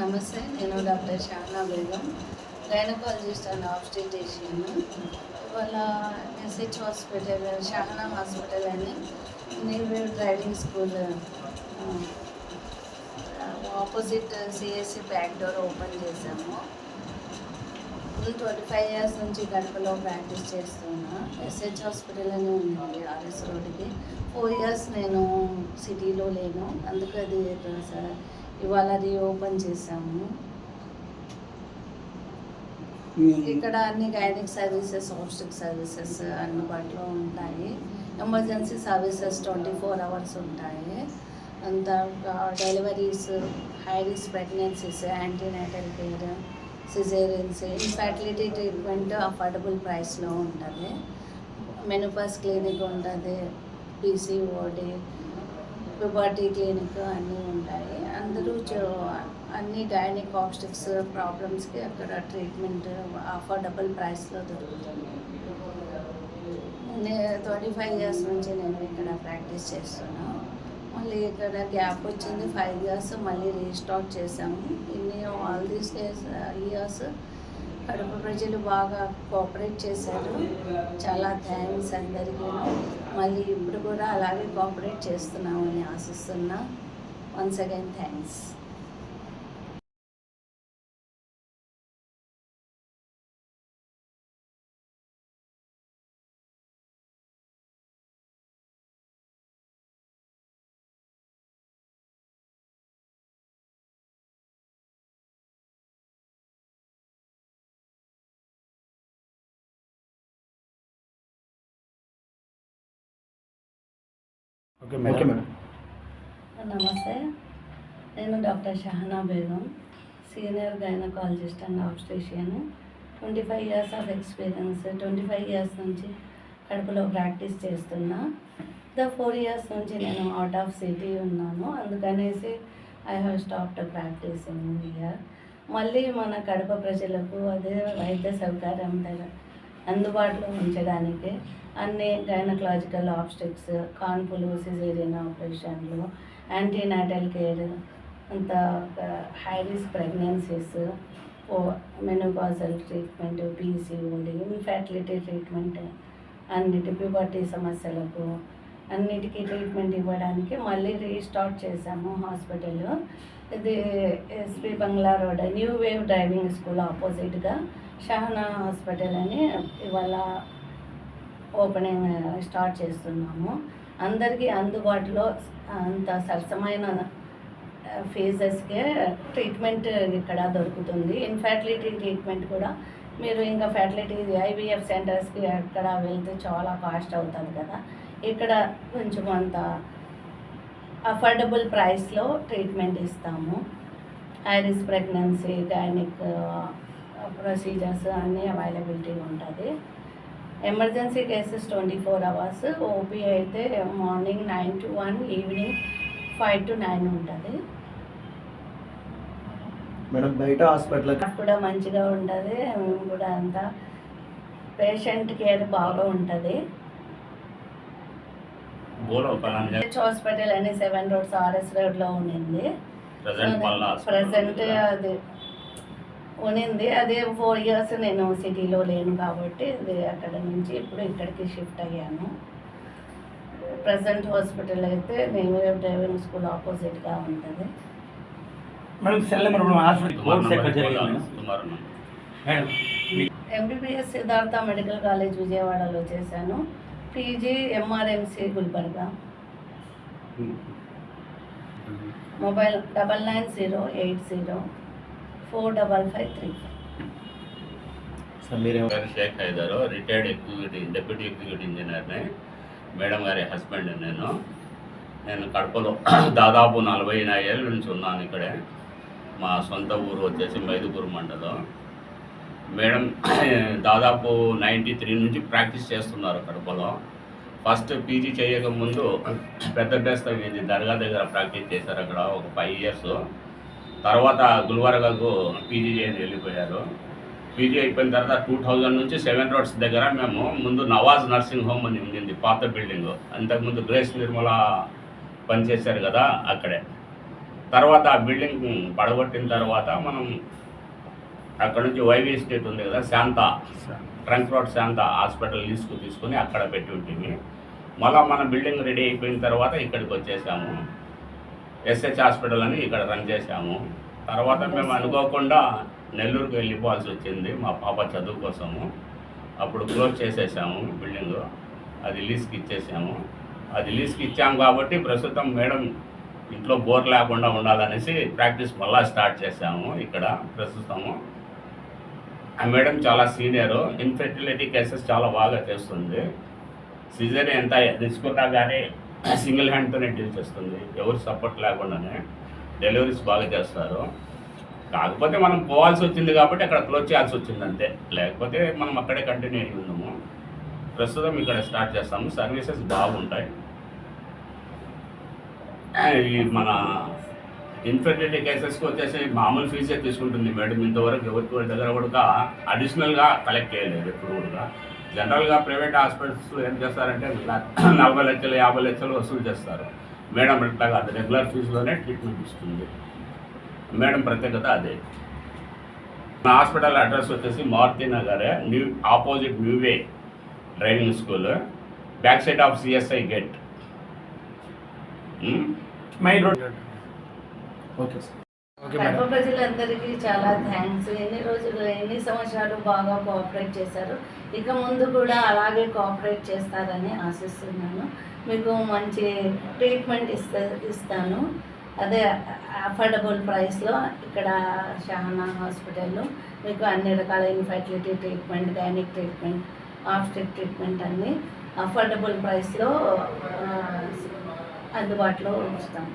నమస్తే నేను doctor Shana Begum gynaecologist and obstetrician ఇవాళ S H hospital Shana hospital అని నేను driving school opposite C S C back door open చేశాము. Twenty five years నుంచి గడపలో ప్రాక్టీస్ చేస్తున్నా. ఎస్హెచ్ హాస్పిటల్ అని ఉంది ఆర్ఎస్ రోడ్కి ఫోర్ ఇయర్స్ నేను సిటీలో లేను. అందుకు అది స- ఇవాళ రీఓపెన్ చేశాము. ఇక్కడ అన్ని గైనిక్ సర్వీసెస్ హోస్టిక్ సర్వీసెస్ అందుబాటులో ఉంటాయి. Emergency services twenty four hours ఉంటాయి. అంత deliveries high risk pregnancies antenatal care caesareans infertility treatment affordable ప్రైస్లో ఉంటుంది. మెనుపాస్ క్లినిక్ ఉంటుంది పీసీఓడి పుబర్టీ క్లినిక్ అన్నీ ఉంటాయి. అందరూ చో- అన్ని డైనిక్ ఆప్స్టిక్స్ ప్రాబ్లమ్స్కి అక్కడ ట్రీట్మెంట్ అఫోర్డబుల్ ప్రైస్లో దొరుకుతుంది. ట్వంటీ ఫైవ్ ఇయర్స్ నుంచి నేను ఇక్కడ ప్రాక్టీస్ చేస్తున్నాను. మళ్ళీ ఇక్కడ గ్యాప్ వచ్చింది. ఫైవ్ ఇయర్స్ మళ్ళీ రీస్టార్ట్ చేసాము ఇన్ని ఆల్ దీస్ ఇయర్స్ కడప ప్రజలు బాగా కోఆపరేట్ చేశారు. చాలా థ్యాంక్స్ అందరికీ. మళ్ళీ ఇప్పుడు కూడా అలాగే కోఆపరేట్ చేస్తున్నామని ఆశిస్తున్నా. Once again thanks okay madam. నమస్తే. నేను doctor Shahana Begum senior gynaecologist and obstetrician. Twenty five years of experience twenty five years నుంచి కడుపులో ప్రాక్టీస్ చేస్తున్నా. ద ఫోర్ ఇయర్స్ నుంచి నేను అవుట్ ఆఫ్ సిటీ ఉన్నాను. అందుకనేసి I have stopped practising year మళ్ళీ మన కడప ప్రజలకు అదే వైద్య సౌకర్యం దగ్గర అందుబాటులో ఉంచడానికి అన్ని గైనకలాజికల్ ఆబ్స్టిక్స్ కాన్పులు సిజేరియన్ ఆపరేషన్లు యాంటీనాటల్ కేర్ అంత హై రిస్క్ ప్రెగ్నెన్సీస్ ఓ menopausal treatment PCOD infertility treatment అన్నిటి ప్యూబర్టీ సమస్యలకు అన్నిటికీ ట్రీట్మెంట్ ఇవ్వడానికి మళ్ళీ రీస్టార్ట్ చేశాము హాస్పిటల్ ఇది SP bungalow road new wave driving school ఆపోజిట్గా షహనా హాస్పిటల్ అని ఇవాళ ఓపెనింగ్ స్టార్ట్ చేస్తున్నాము. అందరికీ అందుబాటులో అంత సరసమైన ఫీజెస్కే ట్రీట్మెంట్ ఇక్కడ దొరుకుతుంది. ఇన్ఫర్టిలిటీ ట్రీట్మెంట్ కూడా మీరు ఇంకా ఫెర్టిలిటీ ఐవీఎఫ్ సెంటర్స్కి అక్కడ వెళ్తే చాలా కాస్ట్ అవుతుంది కదా. ఇక్కడ కొంచెం అంత అఫోర్డబుల్ ప్రైస్లో ట్రీట్మెంట్ ఇస్తాము. ఐరిస్ ప్రెగ్నెన్సీ గైనిక్ ప్రొసీజర్స్ అన్నీ అవైలబిలిటీ ఉంటుంది. Emergency cases twenty four hours. OP అయితే morning nine to one evening five to nine ఉంటుంది. మేడం బయట హాస్పిటల్ కూడా మంచిగా ఉంటుంది. కూడా అంతా పేషెంట్ కేర్ బాగా ఉంటుంది. హాస్పిటల్ అని సెవెన్ రోడ్స్ ఆర్ఎస్ రోడ్లో ఉండింది ప్రజెంట్ అది ఉనింది. అదే ఫోర్ ఇయర్స్ నేను సిటీలో లేను కాబట్టి అది అక్కడ నుంచి ఇప్పుడు ఇక్కడికి షిఫ్ట్ అయ్యాను. ప్రజెంట్ హాస్పిటల్ అయితే నేను డ్రైవింగ్ స్కూల్ ఆపోజిట్గా ఉంటుంది. ఎంబీబీఎస్ సిద్ధార్థ మెడికల్ కాలేజ్ విజయవాడలో చేశాను. PG MRMC Gulbarga. Mobile double nine zero eight zero. Four double five three పేరు Shaik Haider retired executive deputy executive ఇంజనీర్ని. Madam గారి హస్బెండ్ నేను. నేను కడపలో దాదాపు నలభై ఏళ్ళ నుంచి ఉన్నాను ఇక్కడే. మా సొంత ఊరు వచ్చేసి మైదుకూరు మండలం. మేడం దాదాపు నైంటీ త్రీ నుంచి ప్రాక్టీస్ చేస్తున్నారు కడపలో. ఫస్ట్ పీజీ చేయకముందు పెద్ద బెస్త ఇది దర్గా దగ్గర ప్రాక్టీస్ చేశారు అక్కడ ఒక ఫైవ్ ఇయర్స్. తర్వాత గుల్బర్గాకు పీజీ చేయని వెళ్ళిపోయారు. పీజీ అయిపోయిన తర్వాత టూ థౌజండ్ నుంచి సెవెన్ రోడ్స్ దగ్గర మేము ముందు నవాజ్ నర్సింగ్ హోమ్ అని ఉండింది పాత బిల్డింగ్. అంతకుముందు గ్రేస్ నిర్మల పనిచేశారు కదా అక్కడే. తర్వాత ఆ బిల్డింగ్ పడగొట్టిన తర్వాత మనం అక్కడ నుంచి వైవి స్టేట్ ఉంది కదా Shanta trunk road Shanta hospital లీజ్కు తీసుకుని అక్కడ పెట్టి ఉంటుంది మళ్ళీ మన బిల్డింగ్ రెడీ అయిపోయిన తర్వాత ఇక్కడికి వచ్చేసాము. ఎస్హెచ్ హాస్పిటల్ అని ఇక్కడ రన్ చేసాము తర్వాత మేము అనుకోకుండా నెల్లూరుకు వెళ్ళిపోవాల్సి వచ్చింది మా పాప చదువు కోసము. అప్పుడు క్లోజ్ చేసేసాము బిల్డింగ్. అది లీజ్కి ఇచ్చేసాము. అది లీజ్కి ఇచ్చాము కాబట్టి ప్రస్తుతం మేడం ఇంట్లో బోర్ లేకుండా ఉండాలనేసి ప్రాక్టీస్ మళ్ళా స్టార్ట్ చేసాము ఇక్కడ ప్రస్తుతము. ఆ మేడం చాలా సీనియర్. ఇన్ఫెర్టిలిటీ కేసెస్ చాలా బాగా చేస్తుంది. సీజర్ ఎంత తీసుకున్నా కానీ సింగిల్ హ్యాండ్తోనే డీల్ చేస్తుంది. ఎవరు సపోర్ట్ లేకుండానే డెలివరీస్ బాగా చేస్తారు. కాకపోతే మనం పోవాల్సి వచ్చింది కాబట్టి అక్కడ క్లోజ్ చేయాల్సి వచ్చింది అంతే. లేకపోతే మనం అక్కడే కంటిన్యూ అయి ఉన్నాము ప్రస్తుతం ఇక్కడ స్టార్ట్ చేస్తాము. సర్వీసెస్ బాగుంటాయి. ఈ మన ఇన్ఫెర్టిలిటీ కేసెస్కి వచ్చేసి మామూలు ఫీజే తీసుకుంటుంది మేడం. ఇంతవరకు ఎవరికి వాళ్ళ దగ్గర కూడా అడిషనల్గా కలెక్ట్ చేయలేదు ఎప్పుడు కూడా జనరల్గా ప్రైవేట్ హాస్పిటల్స్ ఏం చేస్తారంటే నలభై లక్షలు యాభై లక్షలు వసూలు చేస్తారు. మేడం ఇట్లా కాదు రెగ్యులర్ ఫీజులోనే ట్రీట్మెంట్ ఇస్తుంది. మేడం ప్రత్యేకత అదే. నా హాస్పిటల్ అడ్రస్ వచ్చేసి Maruti Nagar new opposite new wave driving school back side of CSI gate. Main road okay sir Kadapa ప్రజలందరికీ చాలా థ్యాంక్స్. ఎన్ని రోజులు ఎన్ని సంవత్సరాలు బాగా కోఆపరేట్ చేశారు? ఇక ముందు కూడా అలాగే కోఆపరేట్ చేస్తారని ఆశిస్తున్నాను. మీకు మంచి ట్రీట్మెంట్ ఇస్తా ఇస్తాను. అదే అఫోర్డబుల్ ప్రైస్లో ఇక్కడ షహానా హాస్పిటల్లో మీకు అన్ని రకాల infertility treatment gynaec treatment obstetric treatment అన్నీ అఫోర్డబుల్ ప్రైస్లో అందుబాటులో ఉంచుతాం.